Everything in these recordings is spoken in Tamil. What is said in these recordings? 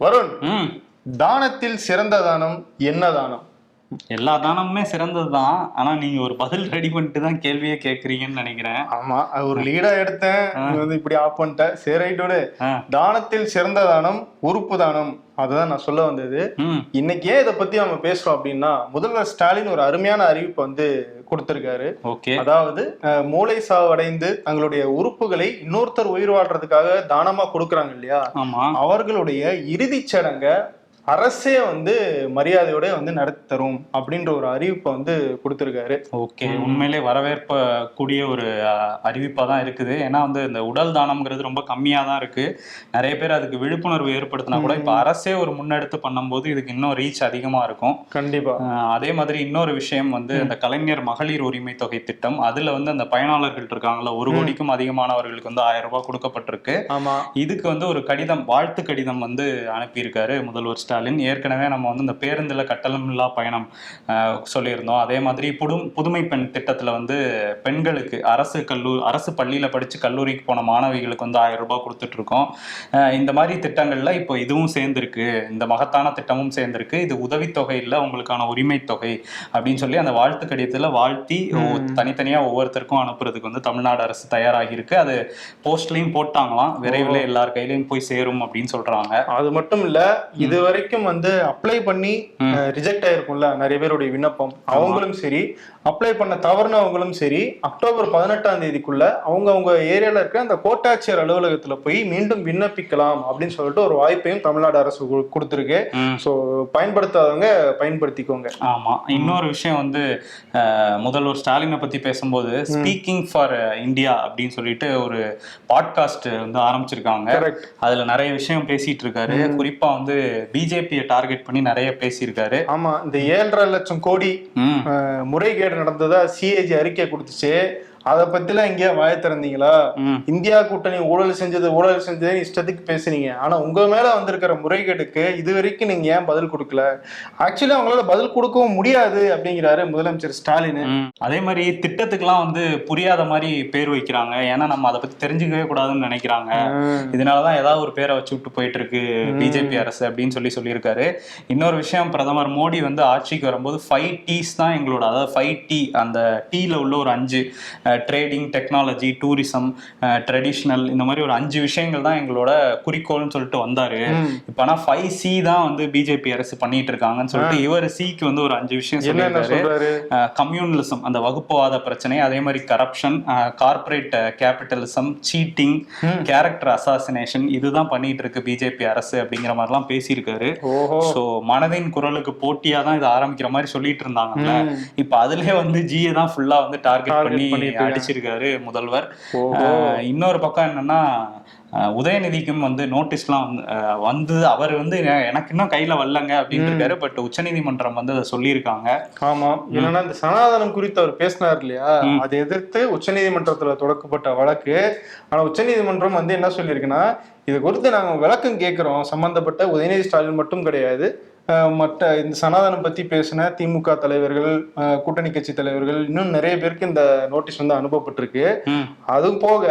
வருண் தானத்தில் சிறந்த தானம் என்ன தானம்? எல்லா தானமுமே சிறந்தது தான் ஆனா நீங்க ஒரு பதில் ரெடி பண்ணிட்டு தான் கேள்வியே கேக்குறீங்கன்னு நினைக்கிறேன். ஆமா அது ஒரு லீடா எடுத்தேன். வந்து இப்படி ஆஃப் பண்ணிட்ட. சரி. தானத்தில் சிறந்த தானம் உறுப்பு தானம். அதுதான் நான் சொல்ல வந்தது. இன்னைக்கு ஏன் இதை பத்தி நம்ம பேசுறோம் அப்படின்னா முதல்வர் ஸ்டாலின் ஒரு அருமையான அறிவிப்பை வந்து கொடுத்திருக்காரு. ஓகே. அதாவது மூளை சாவு அடைந்து தங்களுடைய உறுப்புகளை இன்னொருத்தர் உயிர் வாழ்றதுக்காக தானமா கொடுக்கறாங்க இல்லையா? அவர்களுடைய இறுதிச் சடங்க அரசே வந்து மரியாதையோட வந்து நடத்தி தரும் அப்படின்ற ஒரு அறிவிப்பை வந்து கொடுத்திருக்காரு. ஓகே உண்மையிலே வரவேற்ப கூடிய ஒரு அறிவிப்பா தான் இருக்குது. ஏன்னா வந்து இந்த உடல் தானம்ங்கிறது ரொம்ப கம்மியா தான் இருக்கு. நிறைய பேர் அதுக்கு விழிப்புணர்வு ஏற்படுத்தினா கூட இப்ப அரசே ஒரு முன்னெடுத்து பண்ணும்போது இதுக்கு இன்னும் ரீச் அதிகமா இருக்கும். கண்டிப்பா. அஹ் அதே மாதிரி இன்னொரு விஷயம் வந்து இந்த கலைஞர் மகளிர் உரிமை தொகை திட்டம். அதுல வந்து அந்த பயனாளர்கள் இருக்காங்கல்ல ஒரு கோடிக்கும் அதிகமானவர்களுக்கு வந்து ஆயிரம் ரூபாய் கொடுக்கப்பட்டிருக்கு. ஆமா. இதுக்கு வந்து ஒரு கடிதம் வாழ்த்து கடிதம் வந்து அனுப்பியிருக்காரு முதல்வர் ஸ்டாலின். ஏற்கனவே நம்ம வந்து இந்த பேருந்துல கட்டணமில்லா பயணம் சொல்லியிருந்தோம். அதே மாதிரி புடும் புதுமை பெண் திட்டத்துல வந்து பெண்களுக்கு அரசு கல்லூரி அரசு பள்ளியில படிச்சு கல்லூரிக்கு போன மாணவிகளுக்கு வந்து ஆயிரம் ரூபாய் அஹ், இந்த மாதிரி திட்டங்கள்ல இப்போ இதுவும் சேர்ந்திருக்கு. இந்த மகத்தான திட்டமும் சேர்ந்திருக்கு. இது உதவித்தொகை இல்லை உங்களுக்கான உரிமை தொகை அப்படின்னு சொல்லி அந்த வாழ்த்து கடிதத்துல வாழ்த்தி ஒ- தனித்தனியா ஒவ்வொருத்தருக்கும் அனுப்புறதுக்கு வந்து தமிழ்நாடு அரசு தயாராகி இருக்கு அது போஸ்ட்லயும் போட்டாங்களாம். விரைவில் எல்லார் கையிலயும் போய் சேரும் அப்படின்னு சொல்றாங்க. அது மட்டும் இல்ல இது வரைக்கும் வந்து அப்ளை பண்ணி ரிஜெக்ட் ஆயிருக்கும்ல நிறைய பேருடைய விண்ணப்பம். அவங்களும் சரி. அப்ளை பண்ண தவறுனவங்களும் சரி அக்டோபர் பதினெட்டாம் தேதிக்குள்ள அவங்க அவங்க ஏரியால இருக்க அந்த கோட்டாட்சியர் அலுவலகத்துல போய் மீண்டும் விண்ணப்பிக்கலாம் அப்படின்னு சொல்லிட்டு ஒரு வாய்ப்பையும் தமிழ்நாடு அரசு கொடுத்திருக்கு. சோ பயன்படுத்தாதவங்க பயன்படுத்திக்கோங்க. ஆமா. இன்னொரு விஷயம் வந்து முதல்வர் ஸ்டாலினை பத்தி பேசும்போது ஸ்பீக்கிங் ஃபார் இந்தியா அப்படின்னு சொல்லிட்டு ஒரு பாட்காஸ்ட் வந்து ஆரம்பிச்சிருக்காங்க. அதுல நிறைய விஷயம் பேசிட்டு இருக்காரு குறிப்பா வந்து பிஜேபியை டார்கெட் பண்ணி நிறைய பேசியிருக்காரு. ஆமா. இந்த ஏழரை லட்சம் கோடி ம். அஹ், முறைகேடு நடந்ததாக சிஏஜி அறிக்கை கொடுத்துச்சு. அதை பத்திலாம் எங்கேயா வாய திறந்தீங்களா. இந்தியா கூட்டணி ஊழல் செஞ்சது ஊழல் செஞ்சது இஷ்டத்துக்கு பேசுனீங்க. ஆனா உங்க மேல வந்திருக்கிற முறைகேடுக்கு இது வரைக்கும் நீங்க ஏன் பதில் கொடுக்கல? ஆக்சுவலி அவங்களால பதில் கொடுக்கவும் முடியாது அப்படிங்கிறாரு முதலமைச்சர் ஸ்டாலின். அதே மாதிரி திட்டத்துக்குலாம் வந்து புரியாத மாதிரி பேர் வைக்கிறாங்க. ஏன்னா நம்ம அதை பத்தி தெரிஞ்சுக்கவே கூடாதுன்னு நினைக்கிறாங்க. இதனாலதான் ஏதாவது ஒரு பேரை வச்சு விட்டு போயிட்டு இருக்கு பிஜேபி அரசு அப்படின்னு சொல்லி சொல்லியிருக்காரு. இன்னொரு விஷயம் பிரதமர் மோடி வந்து ஆட்சிக்கு வரும்போது ஃபைவ் டீஸ் தான் எங்களோட அதாவது ஃபைவ் டி அந்த டீல உள்ள ஒரு அஞ்சு ட்ரேடிங் டெக்னாலஜி டூரிசம் ட்ரெடிஷ்னல் இந்த மாதிரி ஒரு அஞ்சு விஷயங்கள் தான் எங்களோட குறிக்கோள்னு சொல்லிட்டு வந்தாரு. இப்ப ஆனா ஃபைவ் சி தான் வந்து பிஜேபி அரசு பண்ணிட்டு இருக்காங்கன்னு சொல்லிட்டு இவர் சிக்கு வந்து ஒரு அஞ்சு விஷயம் சொல்லியிருக்காரு. கம்யூனலிசம் அந்த வகுப்புவாத பிரச்சனை அதே மாதிரி corruption corporate capitalism cheating character assassination இதுதான் பண்ணிட்டு இருக்கு பிஜேபி அரசு அப்படிங்கிற மாதிரிலாம் பேசியிருக்காரு. சோ மனதின் குரலுக்கு போட்டியா தான் இது ஆரம்பிக்கிற மாதிரி சொல்லிட்டு இருந்தாங்கல்ல. இப்ப அதுலயே வந்து ஜியை தான் ஃபுல்லா வந்து டார்கெட் பண்ணி. அடிச்சிருக்காரு முதல்வர். இன்னொரு பக்கம் என்னன்னா உதயநிதிக்கும் வந்து நோட்டீஸ்லாம் வந்து அவர் வந்து எனக்கு இன்னும் கையில வரலங்க அப்படின்னு இருக்காரு பட் உச்சநீதிமன்றம் வந்து அதை சொல்லியிருக்காங்க. ஆமா. என்னன்னா இந்த சனாதனம் குறித்து அவர் பேசினார் இல்லையா? அதை எதிர்த்து உச்சநீதிமன்றத்துல தொடக்கப்பட்ட வழக்கு. ஆனா உச்சநீதிமன்றம் வந்து என்ன சொல்லியிருக்குன்னா இது குறித்து நாங்க விளக்கம் கேட்கிறோம். சம்பந்தப்பட்ட உதயநிதி ஸ்டாலின் மட்டும் கிடையாது. மற்ற இந்த சனாதனம் பத்தி பேசின திமுக தலைவர்கள் கூட்டணி கட்சி தலைவர்கள் இன்னும் நிறைய பேருக்கு இந்த நோட்டீஸ் வந்து அனுப்பப்பட்டிருக்கு. அதுவும் போக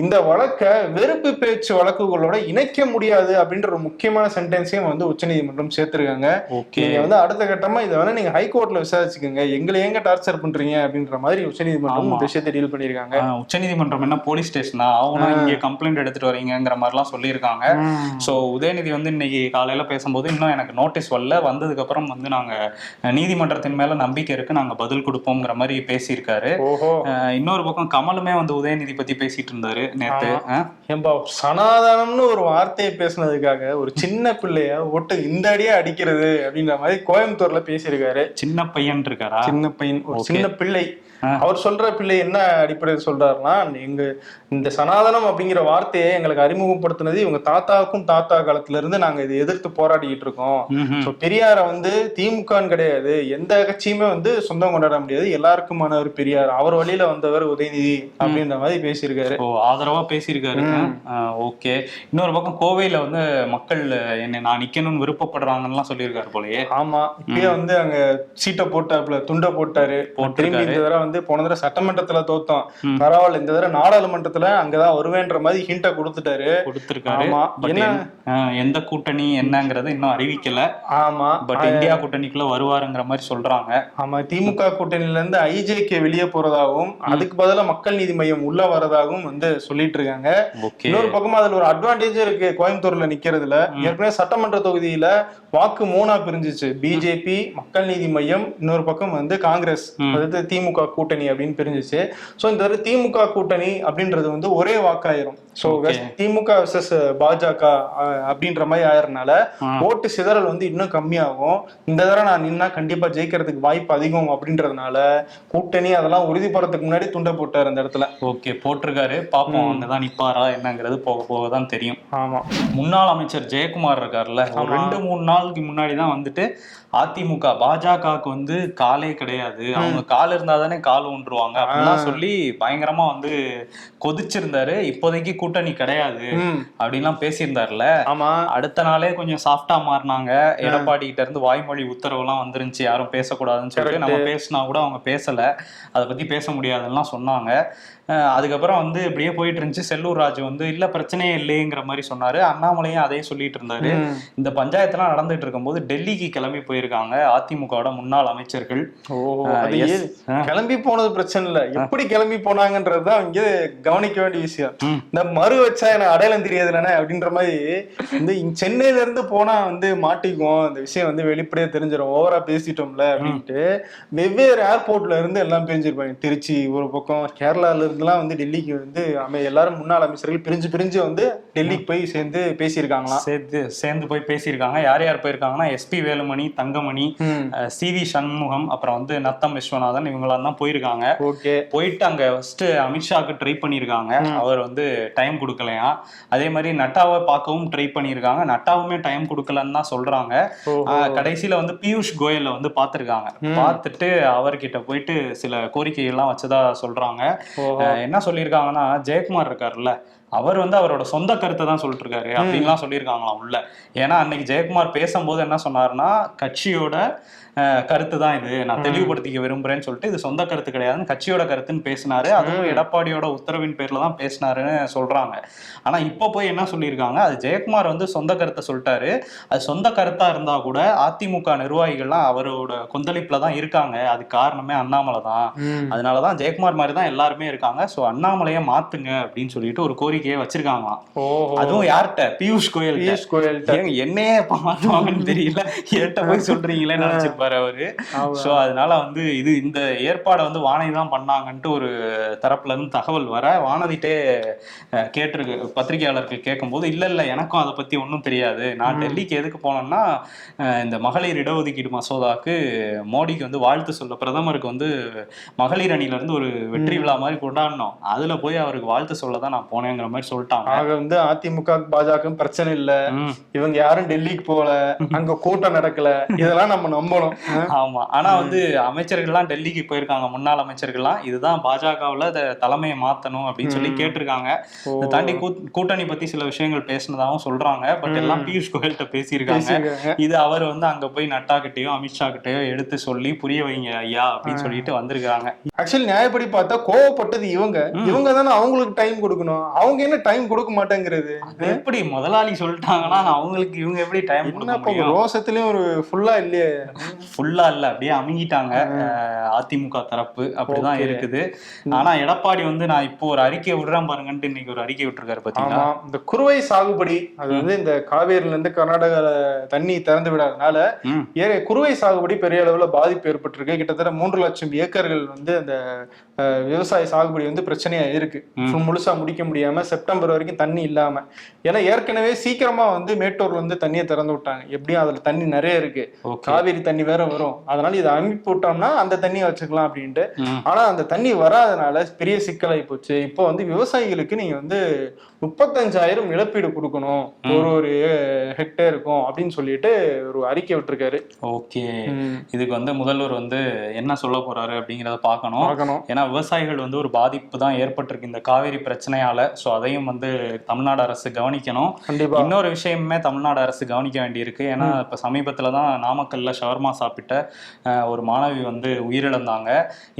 இந்த வழக்கை வெறுப்பு பேச்சு வழக்குகளோட இணைக்க முடியாது அப்படின்ற ஒரு முக்கியமான சென்டென்ஸையும் வந்து உச்சநீதிமன்றம் சேர்த்திருக்காங்க. நீங்க வந்து அடுத்த கட்டமா இதை வேணா நீங்க ஹைகோர்ட்ல விசாரிச்சுக்கோங்க. எங்களை எங்க டார்ச்சர் பண்றீங்க அப்படின்ற மாதிரி உச்சநீதிமன்றம் விஷயத்தை டீல் பண்ணிருக்காங்க உச்சநீதிமன்றம் என்ன போலீஸ் ஸ்டேஷனா அவங்க இங்க கம்ப்ளைண்ட் எடுத்துட்டு வரீங்கங்கிற மாதிரிலாம் சொல்லியிருக்காங்க. சோ உதயநிதி வந்து இன்னைக்கு காலையில பேசும்போது இன்னும் எனக்கு நோட்டீஸ் வரல. வந்ததுக்கு அப்புறம் வந்து நாங்க நீதிமன்றத்தின் மேல நம்பிக்கை இருக்கு. நாங்க பதில் கொடுப்போங்கிற மாதிரி பேசியிருக்காரு. இன்னொரு பக்கம் கமலுமே வந்து உதயநிதி பத்தி பேசிட்டு இருந்தாரு. நேத்து ஏம்பா சனாதனம்னு ஒரு வார்த்தையை பேசுனதுக்காக ஒரு சின்ன பிள்ளைய ஒட்டு இந்த அடியே அடிக்கிறது அப்படின்ற மாதிரி கோயம்புத்தூர்ல பேசியிருக்காரு சின்ன பையன் இருக்காரா சின்ன பையன் ஒரு. சின்ன பிள்ளை. அவர் சொல்ற பிள்ளை என்ன அடிப்படையில் சொல்றாருன்னா எங்க இந்த சனாதனம் அப்படிங்கிற வார்த்தையை எங்களுக்கு அறிமுகப்படுத்தினது இவங்க தாத்தாவுக்கும் தாத்தா காலத்துல இருந்து நாங்க இதை எதிர்த்து போராடிக்கிட்டு இருக்கோம். பெரியார வந்து திமுகன்னு கிடையாது. எந்த கட்சியுமே வந்து சொந்தம் கொண்டாட முடியாது. எல்லாருக்குமான ஒரு பெரியார். அவர் வழியில வந்தவர் உதயநிதி அப்படின்ற மாதிரி பேசியிருக்காரு. ஓ ஆதரவா பேசியிருக்காரு. ஓகே. இன்னொரு பக்கம் கோவையில வந்து மக்கள் என்னை நான் நிக்கணும்னு விருப்பப்படுறாங்கன்னு சொல்லியிருக்காரு போலயே. ஆமா. இப்பயே வந்து அங்க சீட்டை போட்டாப்புல துண்டை போட்டாரு. திரும்பி இந்த தடவை வந்து போன தடவை சட்டமன்றத்துல தோத்தோம். பரவாயில்ல இந்த தடவை நாடாளுமன்றத்துல அங்கதான் வருவேன்ற மாதிரி ஹிண்ட கொடுத்துட்டாரு. கொடுத்திருக்காரு. எந்த கூட்டணி என்னங்கறது இன்னும் அறிவிக்கல. ஆமா. பட் இந்தியா கூட்டணிக்குள்ள வருவாருங்கிற மாதிரி சொல்றாங்க. ஆமா. திமுக கூட்டணியில இருந்து ஐஜேகே வெளியே போறதாகவும் அதுக்கு பதிலா மக்கள் நீதி மையம் உள்ள வரதாகவும் வந்து சொல்லிட்டு இருக்காங்க. இன்னொரு பக்கமா அதுல ஒரு அட்வான்டேஜ் இருக்கு. கோயம்புத்தூர்ல நிக்கிறதுல. ஏற்கனவே சட்டமன்ற தொகுதியில வாக்கு மூணா பிரிஞ்சுச்சு. பிஜேபி மக்கள் நீதி மையம் இன்னொரு பக்கம் வந்து காங்கிரஸ். அதாவது திமுக கூட்டணி அப்படின்னு பிரிஞ்சிச்சு. ஸோ இந்த திமுக கூட்டணி அப்படின்றது வந்து ஒரே வாக்காயிரும். சோ திமுக வர்சஸ் பாஜக அப்படின்ற மாதிரி ஆயறனால ஓட்டு சிதறல் வந்து இன்னும் கம்மியாகும். இந்த தடவை நான் நின்னா கண்டிப்பா ஜெயிக்கிறதுக்கு வாய்ப்பு அதிகம் அப்படின்றதுனால கூட்டணி அதெல்லாம் உறுதிப்படுறதுக்கு முன்னாடி துண்டை போட்டார் அந்த இடத்துல. ஓகே போட்டிருக்காரு. பாப்போம் அங்கதான் நிப்பாரா என்னங்கிறது போக போக தான் தெரியும். ஆமா. முன்னாள் அமைச்சர் ஜெயக்குமார் இருக்கார்ல ஒரு ரெண்டு மூணு நாளுக்கு முன்னாடி தான் வந்துட்டு அதிமுக பாஜகவுக்கு வந்து காலே கிடையாது. அவங்க கால் இருந்தா தானே கால் ஊன்றுவாங்க அப்படிலாம் சொல்லி பயங்கரமா வந்து கொதிச்சிருந்தாரு. இப்போதைக்கு கூட்டணி கிடையாது அப்படின்லாம் பேசியிருந்தாருல. ஆமா. அடுத்த நாளே கொஞ்சம் சாஃப்டா மாறினாங்க. எடப்பாடி கிட்ட இருந்து வாய்மொழி உத்தரவுலாம் வந்துருந்துச்சு. யாரும் பேசக்கூடாதுன்னு சொல்லிட்டு நம்ம பேசினா கூட அவங்க பேசல. அதை பத்தி பேச முடியாதுன்னுலாம் சொன்னாங்க. அதுக்கப்புறம் வந்து இப்படியே போயிட்டு இருந்துச்சு. செல்லூர் ராஜு வந்து இல்ல பிரச்சனையே இல்லைங்கிற மாதிரி சொன்னாரு. அண்ணாமலையும் அதே சொல்லிட்டு இருந்தாரு. இந்த பஞ்சாயத்துலாம் நடந்துட்டு இருக்கும்போது டெல்லிக்கு கிளம்பி போயிருக்காங்க அதிமுகவோட முன்னாள் அமைச்சர்கள். கிளம்பி போனது பிரச்சனை இல்ல. எப்படி கிளம்பி போனாங்கன்றதுதான் இங்க கவனிக்க வேண்டிய விஷயம். இந்த மறு வச்சா எனக்கு அடையாளம் தெரியாதுலனே அப்படின்ற மாதிரி இந்த சென்னையில இருந்து போனா வந்து மாட்டிக்குவோம். இந்த விஷயம் வந்து வெளிப்படையா தெரிஞ்சிடும் ஓவரா பேசிட்டோம்ல அப்படின்ட்டு வெவ்வேறு ஏர்போர்ட்ல இருந்து எல்லாம் பிரிஞ்சிருப்பாங்க. திருச்சி ஒரு பக்கம் கேரளால இருந்துலாம் வந்து டெல்லிக்கு வந்து அமை எல்லாரும் முன்னாள் அமைச்சர்கள் பிரிஞ்சு பிரிஞ்சு வந்து டெல்லிக்கு போய் சேர்ந்து பேசியிருக்காங்களாம். சேர்த்து சேர்ந்து போய் பேசியிருக்காங்க. யார் யார் போயிருக்காங்கன்னா SP Velumani Thangamani C V Shanmugam அப்புறம் வந்து நத்தம் விஸ்வநாதன் இவங்களாம் தான் போயிருக்காங்க. ஓகே. போயிட்டு அங்க ஃபர்ஸ்ட் அமித்ஷாக்கு ட்ரை பண்ணியிருக்காங்க. அவர் வந்து டைம் கொடுக்கலையா? அதே மாதிரி நட்டாவை பார்க்கவும் ட்ரை பண்ணியிருக்காங்க. நட்டாவுமே டைம் கொடுக்கலன்னு தான் சொல்றாங்க. கடைசியில வந்து பியூஷ் கோயலை வந்து பார்த்திருக்காங்க. பார்த்துட்டு அவர்கிட்ட போயிட்டு சில கோரிக்கைகள்லாம் வச்சதா சொல்றாங்க. என்ன சொல்லியிருக்காங்கன்னா ஜெயக்குமார் இருக்காருல்ல அவர் வந்து அவரோட சொந்த கருத்தை தான் சொல்லிட்டு இருக்காரு அப்படின்லாம் சொல்லியிருக்காங்களாம் உள்ள. ஏன்னா அன்னைக்கு ஜெயக்குமார் பேசும்போது என்ன சொன்னாருன்னா கட்சியோட கருத்து தான் இது. நான் தெளிவுபடுத்திக்க விரும்புறேன்னு சொல்லிட்டு இது சொந்த கருத்து கிடையாதுன்னு கட்சியோட கருத்துன்னு பேசினாரு. அதுவும் எடப்பாடியோட உத்தரவின் பேர்ல தான் பேசினாருன்னு சொல்றாங்க. ஆனா இப்ப போய் என்ன சொல்லியிருக்காங்க? அது ஜெயக்குமார் வந்து சொந்த கருத்தை சொல்லிட்டாரு. அது சொந்த கருத்தா இருந்தா கூட அதிமுக நிர்வாகிகள்லாம் அவரோட கொந்தளிப்புல தான் இருக்காங்க. அது காரணமே அண்ணாமலை தான். அதனாலதான் ஜெயக்குமார் மாதிரி தான் எல்லாருமே இருக்காங்க. சோ அண்ணாமலையை மாத்துங்க அப்படின்னு சொல்லிட்டு ஒரு கோரிக்கையை வச்சிருக்காங்களாம். ஓஹோ. அதுவும் யார்கிட்ட? பியூஷ் கோயல் பியூஷ் கோயல் என்னையே மாத்துவாங்கன்னு தெரியல. என்கிட்ட போய் சொல்றீங்களே நினைச்சிருப்பாரு அவரு. சோ அதனால வந்து இது இந்த ஏற்பாடை வந்து வானதி தான் பண்ணாங்கன்ட்டு ஒரு தரப்புல இருந்து தகவல் வர வானதிட்டே கேட்டிருக்கு பத்திரிகையாளர்கள் கேட்கும்போது இல்ல இல்ல எனக்கும் அதை பத்தி ஒன்றும் தெரியாது. நான் டெல்லிக்கு எதுக்கு போனேன்னா அஹ், இந்த மகளிர் இடஒதுக்கீடு மசோதாக்கு மோடிக்கு வந்து வாழ்த்து சொல்ல பிரதமருக்கு வந்து மகளிர் அணில இருந்து ஒரு வெற்றி விழா மாதிரி கொண்டாடணும் அதுல போய் அவருக்கு வாழ்த்து சொல்ல தான் நான் போனேங்கிற மாதிரி சொல்லிட்டாங்க. ஆக வந்து அதிமுக பாஜக பிரச்சனை இல்ல. இவங்க யாரும் டெல்லிக்கு போகல. அங்க கூட்டம் நடக்கல. இதெல்லாம் நம்ம நம்பணும். ஆமா. ஆனா வந்து அமைச்சர்கள்லாம் டெல்லிக்கு போயிருக்காங்க. முன்னாள் அமைச்சர்கள்லாம். இதுதான் பாஜகவுல தலைமையை மாத்தணும் அப்படின்னு சொல்லி கேட்டிருக்காங்க. தாண்டி கூட்டணி பத்தி சில விஷயங்கள் பேசினதாகவும் சொல்றாங்க. பட் எல்லாம் பியூஷ் கோயல்கிட்ட பேசியிருக்காங்க. இது அவர் வந்து அங்க போய் நட்டா கிட்டயோ அமித்ஷா கிட்டயோ எடுத்து சொல்லி புரிய வைங்க ஐயா அப்படின்னு சொல்லிட்டு வந்திருக்காங்க. ஆக்சுவலி நியாயப்படி பார்த்தா கோவப்பட்டது இவங்க. இவங்க தானே அவங்களுக்கு டைம் கொடுக்கணும். அவங்க என்ன டைம் கொடுக்க மாட்டேங்கிறது? எப்படி முதலாளி சொல்லிட்டாங்கன்னா அவங்களுக்கு இவங்க எப்படி டைம் கொடுக்க ரோசத்திலயும் ஒரு ஃபுல்லா இல்லையே? ஃபுல்லா இல்ல அப்படியே அமுங்கிட்டாங்க. அதிமுக தரப்பு அப்படிதான். இருக்குது. ஆனா எடப்பாடி வந்து நான் இப்போ ஒரு அறிக்கை விடுறேன் பாருங்கன்ட்டு இன்னைக்கு ஒரு அறிக்கை விட்டுருக்காரு பாத்தீங்களா? ஆமா இந்த குறுவை சாகுபடி அது வந்து இந்த காவேரியில இருந்து கர்நாடகால தண்ணி திறந்து விடாதனால குறுவை சாகுபடி பெரிய அளவுல பாதிப்பு ஏற்பட்டிருக்கு. கிட்டத்தட்ட மூன்று லட்சம் ஏக்கர்கள் வந்து அந்த விவசாய சாகுபடி வந்து பிரச்சனையா இருக்கு. முழுசா முடிக்க முடியாம செப்டம்பர் வரைக்கும் தண்ணி இல்லாம. ஏன்னா ஏற்கனவே சீக்கிரமா வந்து மேட்டூர்ல இருந்து தண்ணியை திறந்து விட்டாங்க. எப்படியும் அதுல தண்ணி நிறைய இருக்கு. காவேரி தண்ணி வேற வரும். அதனால இதை அனுப்பி விட்டோம்னா அந்த தண்ணியை வச்சுக்கலாம் அப்படின்ட்டு. ஆனா அந்த தண்ணி வராதனால பெரிய சிக்கலாகி போச்சு. இப்போ வந்து விவசாயிகளுக்கு நீங்க வந்து முப்பத்தஞ்சாயிரம் இழப்பீடு கொடுக்கணும். ஒரு ஒரு ஹெக்டேருக்கும் அப்படின்னு சொல்லிட்டு ஒரு அறிக்கை விட்டுருக்காரு. ஓகே. இதுக்கு வந்து முதல்வர் வந்து என்ன சொல்ல போறாரு அப்படிங்கிறத பார்க்கணும். பார்க்கணும். ஏன்னா விவசாயிகள் வந்து ஒரு பாதிப்பு தான் ஏற்பட்டிருக்கு இந்த காவேரி பிரச்சனையால. ஸோ அதையும் வந்து தமிழ்நாடு அரசு கவனிக்கணும். கண்டிப்பா. இன்னொரு விஷயமுமே தமிழ்நாடு அரசு கவனிக்க வேண்டியிருக்கு. ஏன்னா இப்போ சமீபத்தில் தான் நாமக்கல்ல ஷவர்மா சாப்பிட்ட ஒரு மாணவி வந்து உயிரிழந்தாங்க.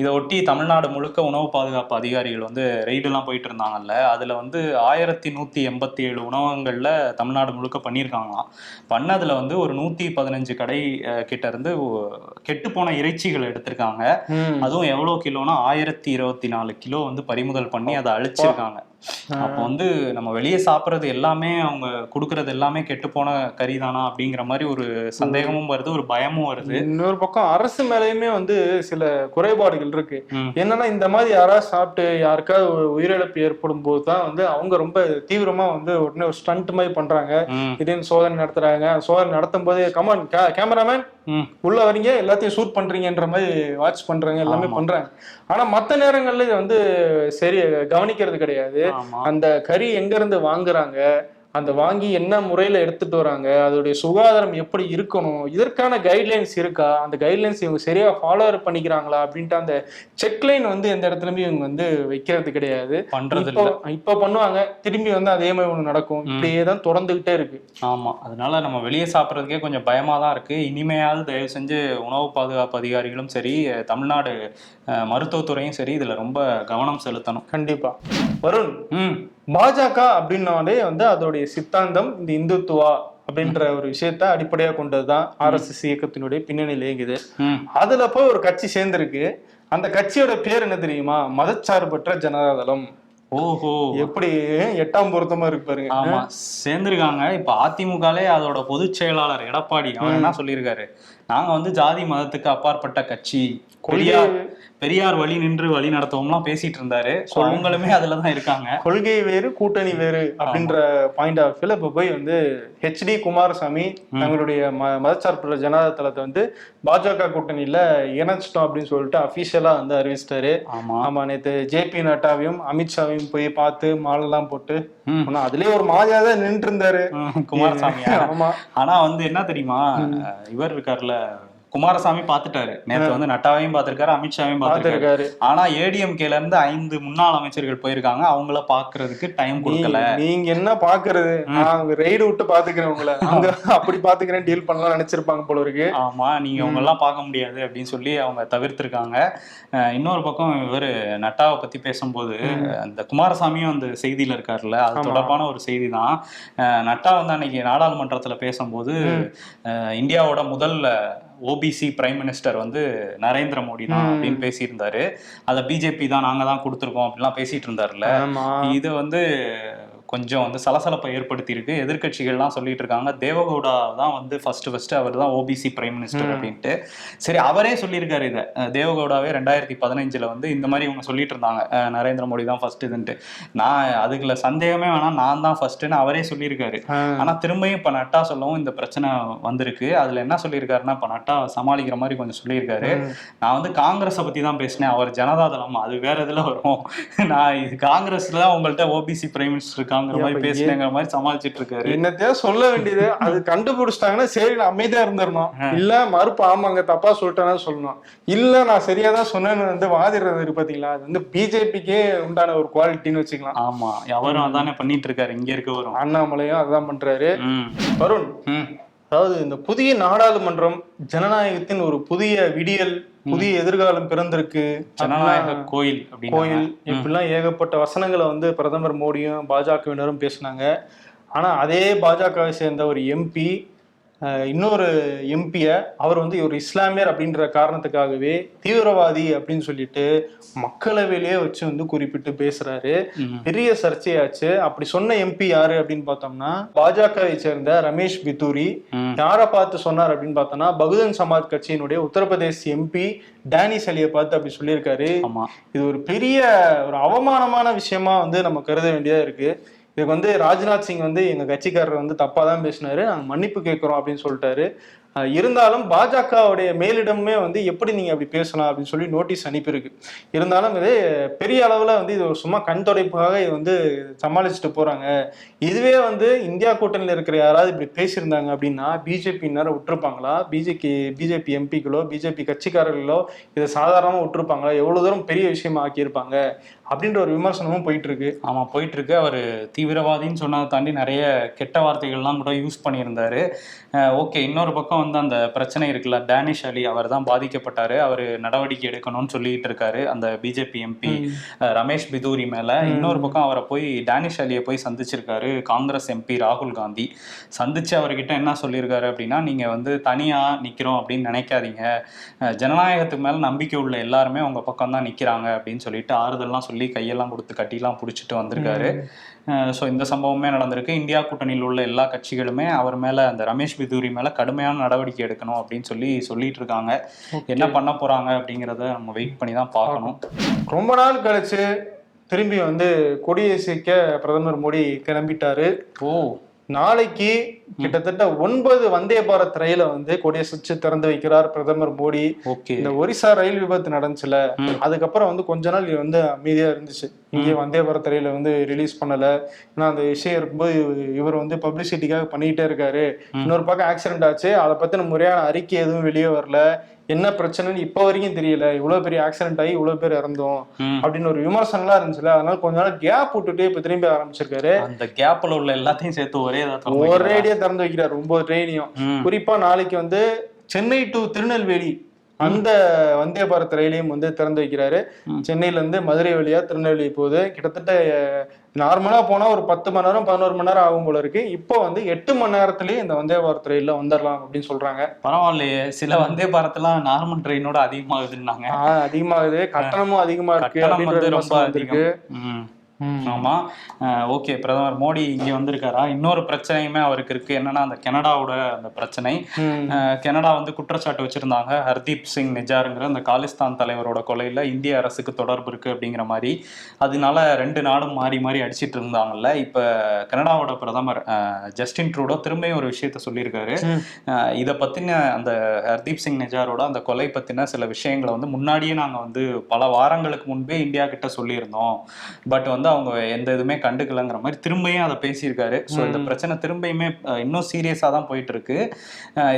இதை ஒட்டி தமிழ்நாடு முழுக்க உணவு பாதுகாப்பு அதிகாரிகள் வந்து ரெய்டுலாம் போயிட்டு இருந்தாங்கல்ல. அதில் வந்து ஆயிரத்தி நூற்றி எண்பத்தி ஏழு உணவகங்களில் தமிழ்நாடு முழுக்க பண்ணியிருக்காங்களாம். பண்ணதுல வந்து ஒரு நூற்றி பதினஞ்சு கடை கிட்ட இருந்து கெட்டு போன இறைச்சிகள் எடுத்திருக்காங்க. அதுவும் எவ்வளோ கிலோனா ஆயிரத்தி இருபத்தி நாலு கிலோ வந்து பறிமுதல் பண்ணி அதை அழிச்சிருக்காங்க. அப்போ வந்து நம்ம வெளியே சாப்பிட்றது எல்லாமே அவங்க கொடுக்கறது எல்லாமே கெட்டு போன கறி தானா அப்படிங்கிற மாதிரி ஒரு சந்தேகமும் வருது ஒரு பயமும் வருது. இன்னொரு பக்கம் அரசு மேலேயுமே வந்து சில குறைபாடுகள் இருக்கு. என்னன்னா இந்த மாதிரி யாராவது சாப்பிட்டு யாருக்காவது உயிரிழப்பு ஏற்படும் போது தான் வந்து அவங்க ரொம்ப தீவிரமா வந்து உடனே ஒரு ஸ்டண்ட் மாதிரி பண்றாங்க. திடீர்னு சோதனை நடத்துறாங்க. சோதனை நடத்தும் போது கமான் கேமராமேன். உள்ள வரீங்க எல்லாத்தையும் ஷூட் பண்றீங்கன்ற மாதிரி வாட்ச் பண்றாங்க எல்லாமே. பண்றாங்க. ஆனா மத்த நேரங்கள்ல இது வந்து சரி கவனிக்கிறது கிடையாது. அந்த கறி எங்க இருந்து வாங்குறாங்க அந்த வாங்கி என்ன முறையில எடுத்துட்டு வராங்க? அதோடைய சுகாதாரம் எப்படி இருக்கணும்? இதற்கான கைட்லைன்ஸ் இருக்கா? அந்த கைட்லைன்ஸ் இவங்க சரியா ஃபாலோ பண்ணிக்கிறாங்களா? அப்படின்ட்டு அந்த செக்லைன் வந்து எந்த இடத்துலயுமே இவங்க வந்து வைக்கிறது கிடையாது. பண்றது இப்போ இல்ல இப்போ பண்ணுவாங்க. திரும்பி வந்து அதே மாதிரி ஒண்ணு நடக்கும். இப்படியே தான் தொடர்ந்துகிட்டே இருக்கு. ஆமா. அதனால நம்ம வெளியே சாப்பிட்றதுக்கே கொஞ்சம் பயமா தான் இருக்கு. இனிமையாவது தயவு செஞ்சு உணவு பாதுகாப்பு அதிகாரிகளும் சரி தமிழ்நாடு மருத்துவத்துறையும் சரி இதுல ரொம்ப கவனம் செலுத்தணும். கண்டிப்பா. வருண் ம். பாஜக அப்படின்னாலே வந்து அதோடைய சித்தாந்தம் இந்த இந்துத்துவா அப்படின்ற ஒரு விஷயத்த அடிப்படையா கொண்டதுதான் ஆர்எஸ்எஸ் இயக்கத்தினுடைய பின்னணியில் இயங்குது. அதுல போய் ஒரு கட்சி சேர்ந்திருக்கு. அந்த கட்சியோட பேர் என்ன தெரியுமா? மதச்சார்பற்ற ஜனதாதளம். ஓஹோ. எப்படி? எட்டாம் பொருத்தமா இருக்கு பாருங்க. ஆமா. சேர்ந்திருக்காங்க. இப்ப அதிமுகலே அதோட பொதுச் செயலாளர் எடப்பாடி அவர் என்ன சொல்லியிருக்காரு? நாங்க வந்து ஜாதி மதத்துக்கு அப்பாற்பட்ட கட்சி. பெரியார் பெரியார் வழி நின்று வழி நடத்துவோம்லாம் பேசிட்டு இருந்தாரு So அவங்களுமே அதுலதான் இருக்காங்க. கொள்கை வேறு கூட்டணி வேறு அப்படின்ற பாயிண்ட் ஆஃப் வியூல இப்ப போய் வந்து ஹெச்டி குமாரசாமி தங்களுடைய ம மதச்சார்பற்ற ஜனதாதளத்தை வந்து பாஜக கூட்டணியில இணைச்சிட்டோம் அப்படின்னு சொல்லிட்டு அபிஷியலா வந்து அறிவிச்சிட்டாரு. ஆமா. ஆமா நேத்து ஜேபி நட்டாவையும் அமித்ஷாவையும் போய் பார்த்து மாலெல்லாம் போட்டு. ஆனா அதுலயே ஒரு மாதிரியா தான் நின்று இருந்தாரு ம், குமாரசாமியா? ஆமா. ஆனா வந்து என்ன தெரியுமா? இவர் இருக்காருல்ல குமாரசாமி பாத்துட்டாரு. நேத்து வந்து நட்டாவையும் பாத்திருக்காரு அமித்ஷாவையும் பார்த்திருக்காரு ஆனா ஏடிஎம்கேல இருந்து ஐந்து முன்னாள் அமைச்சர்கள் போயிருக்காங்க. அவங்கள பாக்குறதுக்கு டைம் கொடுக்கல. நீங்க என்ன பாக்குறது? நான் ரெய்டு விட்டு பாத்துக்கிறேன் உங்களை. அங்க அப்படி பாத்துக்கிறேன் டீல் பண்ணலாம் நினைச்சிருப்பாங்க போல இருக்கு. ஆமா நீங்க அவங்க எல்லாம் பார்க்க முடியாது அப்படின்னு சொல்லி அவங்க தவிர்த்திருக்காங்க. இன்னொரு பக்கம் இவர் நட்டாவை பத்தி பேசும்போது அந்த குமாரசாமியும் அந்த செய்தியில இருக்காருல்ல அது தொடர்பான ஒரு செய்தி தான் நட்டா வந்து அன்னைக்கு நாடாளுமன்றத்துல பேசும்போது இந்தியாவோட முதல் ஓபிசி பிரைம் மினிஸ்டர் வந்து நரேந்திர மோடி தான் அப்படின்னு பேசியிருந்தாரு. அதை பிஜேபி தான் நாங்க தான் கொடுத்துருக்கோம் அப்படிலாம் பேசிட்டு இருந்தாருல்ல. இது வந்து கொஞ்சம் வந்து சலசலப்பை ஏற்படுத்தியிருக்கு. எதிர்க்கட்சிகள்லாம் சொல்லிட்டு இருக்காங்க தேவகவுடா தான் வந்து ஃபர்ஸ்ட் ஃபர்ஸ்ட் அவர் தான் ஓபிசி பிரைம் மினிஸ்டர் அப்படின்ட்டு. சரி அவரே சொல்லியிருக்காரு இதை. தேவகவுடாவே ரெண்டாயிரத்தி பதினஞ்சுல வந்து இந்த மாதிரி இவங்க சொல்லிட்டு இருந்தாங்க நரேந்திர மோடி தான் ஃபர்ஸ்ட் இதுன்ட்டு. நான் அதுக்குள்ள சந்தேகமே வேணாம். நான் தான் ஃபர்ஸ்ட்னு அவரே சொல்லியிருக்காரு. ஆஹ் ஆனா திரும்பியும் இப்ப நட்டா சொல்லவும் இந்த பிரச்சனை வந்திருக்கு. அதுல என்ன சொல்லியிருக்காருன்னா இப்ப நட்டா சமாளிக்கிற மாதிரி கொஞ்சம் சொல்லியிருக்காரு. நான் வந்து காங்கிரஸை பத்தி தான் பேசினேன். அவர் ஜனதாதளம் அது வேற இதுல வரும். நான் இது காங்கிரஸ்ல தான் உங்கள்ட்ட ஓபிசி பிரைம் மினிஸ்டர் இருக்காங்கிற மாதிரி ஏப்பா, பேசினேங்கிற மாதிரி சமாளிச்சிட்டு இருக்காரு என்னத்தையோ சொல்ல வேண்டியது. அது கண்டுபிடிச்சிட்டாங்கன்னா சரி நான் அமைதியா இருந்துடணும் இல்ல மறுப்பு ஆமாங்க தப்பா சொல்லிட்டேன்னா சொல்லணும். இல்ல நான் சரியா தான் சொன்னேன்னு வந்து வாதிடுறது இருக்கு பாத்தீங்களா? அது வந்து பிஜேபிக்கே உண்டான ஒரு குவாலிட்டின்னு வச்சுக்கலாம். ஆமா அவரும் அதானே பண்ணிட்டு இருக்காரு இங்க இருக்க வரும் அண்ணாமலையும் அதான் பண்றாரு. வருண் அதாவது இந்த புதிய நாடாளுமன்றம் ஜனநாயகத்தின் ஒரு புதிய விடியல் புதிய எதிர்காலம் பிறந்திருக்கு ஜனநாயக கோயில் கோயில் இப்படிலாம் ஏகப்பட்ட வசனங்களை வந்து பிரதமர் மோடியும் பாஜகவினரும் பேசினாங்க. ஆனா அதே பாஜகவை சேர்ந்த ஒரு எம்பி இன்னொரு எம்பியை அவர் வந்து ஒரு இஸ்லாமியர் அப்படின்ற காரணத்துக்காகவே தீவிரவாதி அப்படின்னு சொல்லிட்டு மக்களவையிலேயே வச்சு வந்து குறிப்பிட்டு பேசுறாரு. பெரிய சர்ச்சையாச்சு. அப்படி சொன்ன எம்பி யாரு அப்படின்னு பார்த்தோம்னா பாஜகவை சேர்ந்த ரமேஷ் பித்தூரி. யாரை பார்த்து சொன்னார் அப்படின்னு பார்த்தோம்னா பகுஜன் சமாஜ் கட்சியினுடைய உத்தரப்பிரதேஷ் எம்பி டேனிஸ் அலியை பார்த்து அப்படி சொல்லியிருக்காரு. இது ஒரு பெரிய ஒரு அவமானமான விஷயமா வந்து நம்ம கருத வேண்டியதா இருக்கு. இதுக்கு வந்து ராஜ்நாத் சிங் வந்து எங்க கட்சிக்காரர் வந்து தப்பா தான் பேசினாரு. நாங்க மன்னிப்பு கேட்கிறோம் அப்படின்னு சொல்லிட்டாரு. இருந்தாலும் பாஜகவுடைய மேலிடமே வந்து எப்படி நீங்க அப்படி பேசலாம் அப்படின்னு சொல்லி நோட்டீஸ் அனுப்பியிருக்கு. இருந்தாலும் இது பெரிய அளவுல வந்து இது சும்மா கண் தொடைப்புக்காக இது வந்து சமாளிச்சுட்டு போறாங்க. இதுவே வந்து இந்தியா கூட்டணியில் இருக்கிற யாராவது இப்படி பேசியிருந்தாங்க அப்படின்னா பிஜேபி விட்டுருப்பாங்களா? பிஜேபி பிஜேபி எம்பிக்களோ பிஜேபி கட்சிக்காரர்களோ இதை சாதாரணமாக விட்டுருப்பாங்களா? எவ்வளவு தூரம் பெரிய விஷயமா ஆக்கியிருப்பாங்க? அப்படின்ற ஒரு விமர்சனமும் போயிட்டு இருக்கு ஆமா போயிட்டு இருக்கு அவர் தீவிரவாதின்னு சொன்னதை தாண்டி நிறைய கெட்ட வார்த்தைகள்லாம் கூட யூஸ் பண்ணியிருந்தாரு. ஓகே இன்னொரு பக்கம் வந்து அந்த பிரச்சனை இருக்குல்ல டேனிஷ் அலி அவர் தான் பாதிக்கப்பட்டாரு. அவர் நடவடிக்கை எடுக்கணும்னு சொல்லிட்டு இருக்காரு அந்த பிஜேபி எம்பி ரமேஷ் பிதூரி மேல. இன்னொரு பக்கம் அவரை போய் டேனிஷ் அலியை போய் சந்திச்சிருக்காரு காங்கிரஸ் எம்பி ராகுல் காந்தி. சந்திச்சு அவர்கிட்ட என்ன சொல்லியிருக்காரு அப்படின்னா நீங்க வந்து தனியா நிக்கிறோம் அப்படின்னு நினைக்காதீங்க. ஜனநாயகத்துக்கு மேல நம்பிக்கை உள்ள எல்லாருமே உங்க பக்கம் தான் நிக்கிறாங்க அப்படின்னு சொல்லிட்டு ஆறுதல்லாம் சொல்லி கையெல்லாம் கொடுத்து கட்டிலாம் பிடிச்சிட்டு வந்திருக்காரு. ஸோ இந்த சம்பவமே நடந்திருக்கு. இந்தியா கூட்டணியில் உள்ள எல்லா கட்சிகளுமே அவர் மேல அந்த ரமேஷ் பிதூரி மேல கடுமையான நடவடிக்கை எடுக்கணும் அப்படின்னு சொல்லி சொல்லிட்டு இருக்காங்க. என்ன பண்ண போறாங்க அப்படிங்கிறத நம்ம வெயிட் பண்ணி தான் பார்க்கணும். ரொம்ப நாள் கழிச்சு திரும்பி வந்து கொடியேசிக்க பிரதமர் மோடி கிளம்பிட்டாரு. ஓ. நாளைக்கு கிட்டத்தட்ட ஒன்பது வந்தே பாரத் ரயில வந்து கொடியசைச்சு திறந்து வைக்கிறார் பிரதமர் மோடி. இந்த ஒரிசா ரயில் விபத்து நடந்துச்சுல. அதுக்கப்புறம் வந்து கொஞ்ச நாள் வந்து அமைதியா இருந்துச்சு. இங்கே வந்தே பாரத் ரயில வந்து ரிலீஸ் பண்ணல. ஏன்னா அந்த விஷயம் இருக்கும்போது இவ- இவர் வந்து பப்ளிசிட்டிக்காக பண்ணிக்கிட்டே இருக்காரு. இன்னொரு பக்கம் ஆக்சிடென்ட் ஆச்சு. அதை பத்தின முறையான அறிக்கை எதுவும் வெளியே வரல. என்ன பிரச்சனைன்னு இப்போ வரைக்கும் தெரியல. இவ்வளவு பெரிய ஆக்சிடென்ட் ஆகி இவ்வளவு பேர் இறந்தோம். அப்படின்னு ஒரு விமர்சனம்லாம் இருந்துச்சுல. அதனால கொஞ்ச நாள் கேப் விட்டுட்டு இப்ப திரும்பி ஆரம்பிச்சிருக்காரு. அந்த கேப்ல உள்ள எல்லாத்தையும் சேர்த்து ஒரே? ஒரேடியா திறந்து வைக்கிறார் ஒன்பது ட்ரெயினையும். குறிப்பா நாளைக்கு வந்து சென்னை டு திருநெல்வேலி அந்த வந்தே பாரத் ரயிலையும் வந்து திறந்து வைக்கிறாரு. சென்னையில இருந்து மதுரை வழியா திருநெல்வேலி போகுது. கிட்டத்தட்ட நார்மலா போனா ஒரு பத்து மணி நேரம் பதினோரு மணி நேரம் ஆகும் போல இருக்கு. இப்போ வந்து எட்டு மணி நேரத்திலேயே இந்த வந்தே பாரத் ரயில்ல வந்துடலாம் அப்படின்னு சொல்றாங்க. பரவாயில்லையே. சில வந்தே பாரத்லாம் நார்மல் ட்ரெயினோட அதிகமாகுதுன்னாங்க. அதிகமாகுது. கட்டணமும் அதிகமா இருக்கு ரொம்ப. ஆமா. ஓகே பிரதமர் மோடி இங்க வந்திருக்காரா? இன்னொரு பிரச்சனையுமே அவருக்கு இருக்கு. என்னன்னா அந்த கனடாவோட அந்த பிரச்சனை. கனடா வந்து குற்றச்சாட்டு வச்சிருந்தாங்க. ஹர்தீப் சிங் நிஜாருங்கிற அந்த காலிஸ்தான் தலைவரோட கொலையில இந்திய அரசுக்கு தொடர்பு இருக்கு அப்படிங்கிற மாதிரி. அதனால ரெண்டு நாடும் மாறி மாறி அடிச்சிட்டு இருந்தாங்கல்ல. இப்ப கனடாவோட பிரதமர் ஜஸ்டின் ட்ரூடோ திரும்பியும் ஒரு விஷயத்த சொல்லியிருக்காரு. இத பத்தின அந்த ஹர்தீப் சிங் நிஜாரோட அந்த கொலை பத்தின சில விஷயங்களை வந்து முன்னாடியே நாங்க வந்து பல வாரங்களுக்கு முன்பே இந்தியா கிட்ட சொல்லியிருந்தோம். பட் வந்து அவங்க எந்த இதுவுமே கண்டுக்கலங்கிற மாதிரி திரும்பியும் அதை பேசியிருக்காரு. ஸோ இந்த பிரச்சனை திரும்பியுமே இன்னும் சீரியஸாக தான் போயிட்டு இருக்கு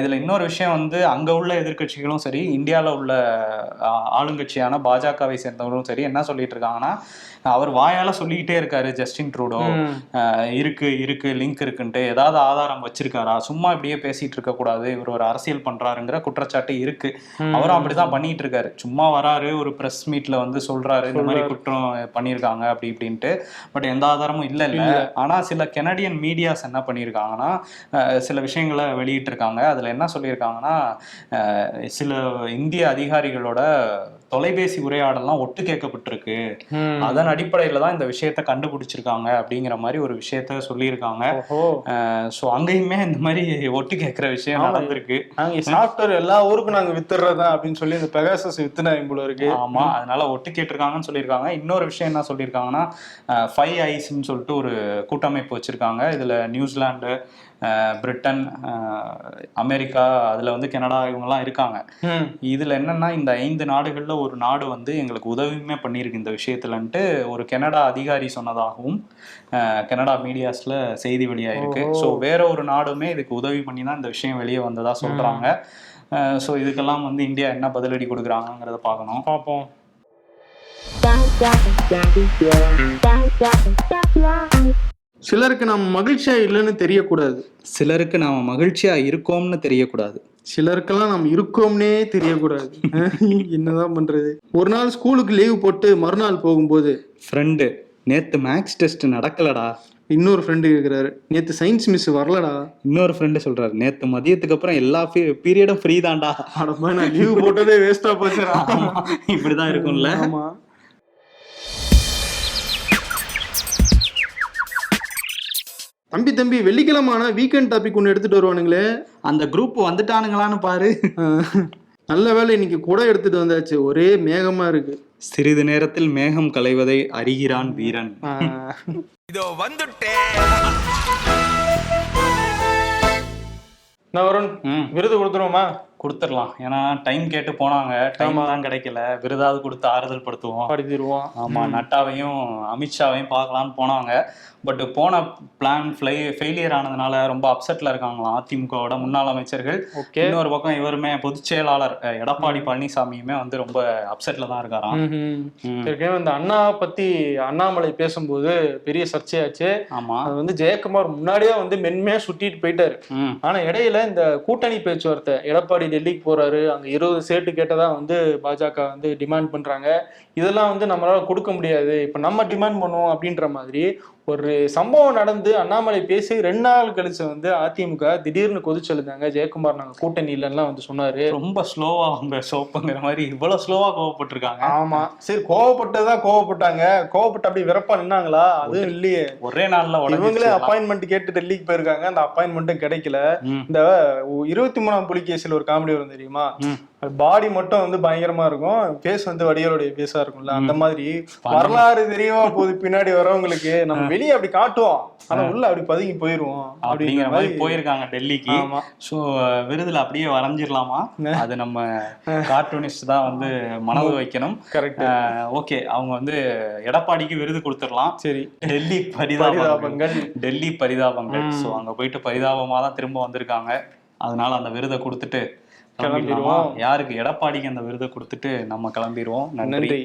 இதுல இன்னொரு விஷயம் வந்து அங்க உள்ள எதிர்க்கட்சிகளும் சரி இந்தியாவில் உள்ள ஆளுங்கட்சியான பாஜகவை சேர்ந்தவங்களும் சரி என்ன சொல்லிட்டு இருக்காங்கன்னா அவர் வாயால சொல்லிக்கிட்டே இருக்காரு ஜஸ்டின் ட்ரூடோ இருக்கு இருக்கு லிங்க் இருக்குன்ட்டு. ஏதாவது ஆதாரம் வச்சிருக்காரா? சும்மா இப்படியே பேசிட்டு இருக்க கூடாது. இவர் ஒரு அரசியல் பண்றாருங்கிற குற்றச்சாட்டு இருக்கு. அவரும் அப்படிதான் பண்ணிட்டு இருக்காரு. சும்மா வராரு ஒரு பிரஸ் மீட்ல வந்து சொல்றாரு இந்த மாதிரி குற்றம் பண்ணியிருக்காங்க அப்படி இப்படின்ட்டு. பட் எந்த ஆதாரமும் இல்ல இல்ல. ஆனா சில கெனடியன் மீடியாஸ் என்ன பண்ணியிருக்காங்கன்னா சில விஷயங்களை வெளியிட்டு இருக்காங்க அதுல என்ன சொல்லியிருக்காங்கன்னா சில இந்திய அதிகாரிகளோட தொலைபேசி உரையாடல்லாம் ஒட்டு கேட்கப்பட்டிருக்கு. அதன் அடிப்படையில தான் இந்த விஷயத்த கண்டுபிடிச்சிருக்காங்க அப்படிங்கிற மாதிரி ஒரு விஷயத்த சொல்லியிருக்காங்க. ஸோ அங்கேயுமே இந்த மாதிரி ஒட்டு கேட்குற விஷயம் நடந்திருக்கு. நாங்க சாஃப்ட்வேர் எல்லா ஊருக்கும் நாங்க வித்துறதா அப்படின்னு சொல்லி இந்த பெகாசஸ் வித்துனா இவ்வளவு இருக்கு. ஆமா அதனால ஒட்டு கேட்டிருக்காங்கன்னு சொல்லியிருக்காங்க. இன்னொரு விஷயம் என்ன சொல்லியிருக்காங்கன்னா ஃபைவ் ஐஸ்ன்னு சொல்லிட்டு ஒரு கூட்டமைப்பு வச்சிருக்காங்க. இதுல நியூசிலாந்து அஹ், பிரிட்டன் அமெரிக்கா அதுல வந்து கனடா இவங்கெல்லாம் இருக்காங்க ம். இதுல என்னன்னா இந்த ஐந்து நாடுகள்ல ஒரு நாடு வந்து எங்களுக்கு உதவியுமே பண்ணியிருக்கு இந்த விஷயத்துலன்ட்டு ஒரு கனடா அதிகாரி சொன்னதாகவும் கனடா மீடியாஸ்ல செய்தி வெளியாயிருக்கு ஸோ வேற ஒரு நாடுமே இதுக்கு உதவி பண்ணி தான் இந்த விஷயம் வெளியே வந்ததா சொல்றாங்க ஸோ இதுக்கெல்லாம் வந்து இந்தியா என்ன பதிலடி கொடுக்குறாங்கிறத பார்க்கணும் பார்ப்போம் சிலருக்கு நம்ம மகிழ்ச்சியா இல்லைன்னு தெரியக்கூடாது. சிலருக்கு நாம மகிழ்ச்சியா இருக்கோம்னு தெரியக்கூடாது. சிலருக்கெல்லாம் நம்ம இருக்கோம்னே தெரியக்கூடாது. என்னதான் பண்றது? ஒரு நாள் ஸ்கூலுக்கு லீவ் போட்டு மறுநாள் போகும்போது ஃப்ரெண்டு நேத்து மேக்ஸ் டெஸ்ட் நடக்கலடா. இன்னொரு ஃப்ரெண்டு கேக்குறாரு நேத்து சயின்ஸ் மிஸ் வரலடா. இன்னொரு ஃப்ரெண்டு சொல்றாரு நேத்து மதியத்துக்கு அப்புறம் எல்லா பீரியடும் ஃப்ரீ தான்டா. நான் லீவ் போட்டதே வேஸ்டா போச்சுடா. இப்படிதான் இருக்கும்ல. ஆமா. தம்பி தம்பி வெள்ளிக்கிழமை ஆனா வீக்கெண்ட் டாபிக் ஒன்று எடுத்துட்டு வருவானுங்களே. அந்த குரூப் வந்துட்டானுங்களான்னு பாரு. நல்ல வேளை இன்னைக்கு கூட எடுத்துட்டு வந்தாச்சு. ஒரே மேகமா இருக்கு. சிறிது நேரத்தில் மேகம் களைவதை அறிகிறான் வீரன். இதோ வந்துட்டேன் நான் வருண் விருது கொடுத்துருவோமா? கொடுத்துடலாம். ஏன்னா டைம் கேட்டு போனாங்க. டைம் தான் கிடைக்கல. விருதாவது கொடுத்து ஆறுதல் படுத்துவோம். படுத்திடுவோம். ஆமா நட்டாவையும் அமித்ஷாவையும் பார்க்கலான்னு போனாங்க. பட் போன பிளான் ஃபிளை ஃபெயிலியர் ஆனதுனால ரொம்ப அப்செட்ல இருக்காங்களாம் அதிமுகவோட முன்னாள் அமைச்சர்கள். ஓகே. இன்னொரு பக்கம் இவருமே பொதுச் செயலாளர் எடப்பாடி பழனிசாமியுமே வந்து ரொம்ப அப்செட்ல தான் இருக்காராம். இந்த அண்ணா பத்தி அண்ணாமலை பேசும்போது பெரிய சர்ச்சையாச்சு. ஆமா. அது வந்து ஜெயக்குமார் முன்னாடியே வந்து மென்மையா சுட்டிட்டு போயிட்டாரு. ம். ஆனா இடையில இந்த கூட்டணி பேச்சுவார்த்தை எடப்பாடி டெல்லிக்கு போறாரு. அங்க இருபது சேட்டு கேட்டதா வந்து பாஜக வந்து டிமாண்ட் பண்றாங்க. இதெல்லாம் வந்து நம்மளால கொடுக்க முடியாது. இப்ப நம்ம டிமாண்ட் பண்ணுவோம் அப்படின்ற மாதிரி ஒரு சம்பவம் நடந்து அண்ணாமலை பேசி ரெண்டு நாள் கழிச்சு வந்து அதிமுக திடீர்னு கொதிச்சு எழுந்தாங்க ஜெயக்குமார் நாங்க கூட்டணி இல்லைன்னா வந்து சொன்னாரு. ரொம்ப ஸ்லோவா அவங்க சோப்புங்கிற மாதிரி இவ்வளவு ஸ்லோவா கோவப்பட்டிருக்காங்க. ஆமா. சரி கோவப்பட்டதான் கோவப்பட்டாங்க. கோவப்பட்டு அப்படி விரப்பா நின்னாங்களா? அதுவும் இல்லையே. ஒரே நாள்ல இவங்களே அப்பாயின்மெண்ட் கேட்டு டெல்லிக்கு போயிருக்காங்க. அந்த அப்பாயின்மெண்ட்டும் கிடைக்கல. இந்த இருபத்தி மூணாம் புலிகேசில் ஒரு காமெடி வரும் தெரியுமா. பாடி மட்டும் வந்து பயங்கரமா இருக்கும். ஃபேஸ் வந்து வடிவேலுடைய ஃபேஸா இருக்கும்ல. அந்த மாதிரி வரலாறு தெரியுமா போது பின்னாடி வரவங்களுக்கு. நம்ம வெளியே அப்படி காட்டுவோம். ஆனா உள்ள அப்படி பதுங்கி போயிருவோம் அப்படிங்கிற மாதிரி போயிருக்காங்க டெல்லிக்கு. ஸோ விருதுல அப்படியே வரைஞ்சிடலாமா அது நம்ம கார்ட்டூனிஸ்ட் தான் வந்து மனது வைக்கணும். கரெக்ட் ஓகே அவங்க வந்து எடப்பாடிக்கு விருது கொடுத்துடலாம். சரி. டெல்லி பரிதாபங்கள். டெல்லி பரிதாபங்கள். ஸோ அங்க போயிட்டு பரிதாபமா தான் திரும்ப வந்திருக்காங்க. அதனால அந்த விருதை கொடுத்துட்டு கிளம்பிடுவோம். யாருக்கு? எடப்பாடிக்கு அந்த விருதை கொடுத்துட்டு நம்ம கிளம்பிடுவோம். நன்றி.